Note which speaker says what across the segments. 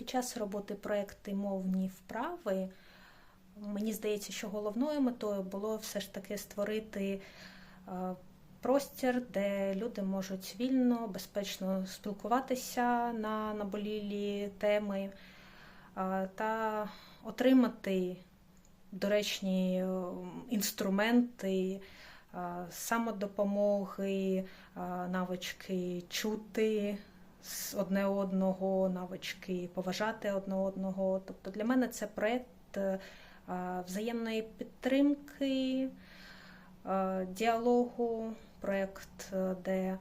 Speaker 1: Під час роботи проекти мовні вправи мені здається, що головною метою було все ж таки створити е, простір, де люди можуть вільно, безпечно спілкуватися на наболілі теми е, та отримати доречні е, інструменти самодопомоги, навички чути одне одного, навички поважати одне одного. Тобто для мене це проєкт е, взаємної підтримки, е, діалогу, проєкт, е, де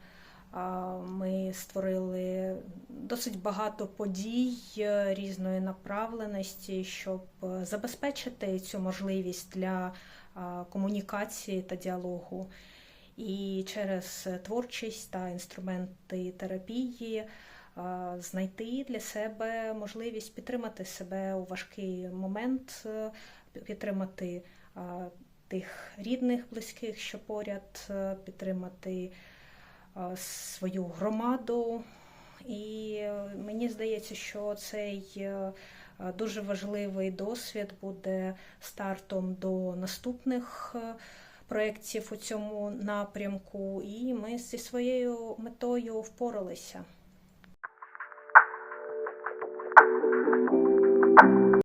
Speaker 1: ми створили досить багато подій різної направленості, щоб забезпечити цю можливість для комунікації та діалогу. І через творчість та інструменти терапії знайти для себе можливість підтримати себе у важкий момент, е, підтримати тих рідних, близьких, що поряд, е, підтримати свою громаду. І е, мені здається, що цей е, е, дуже важливий досвід буде стартом до наступних е, проєктів у цьому напрямку, і ми зі своєю метою впоралися.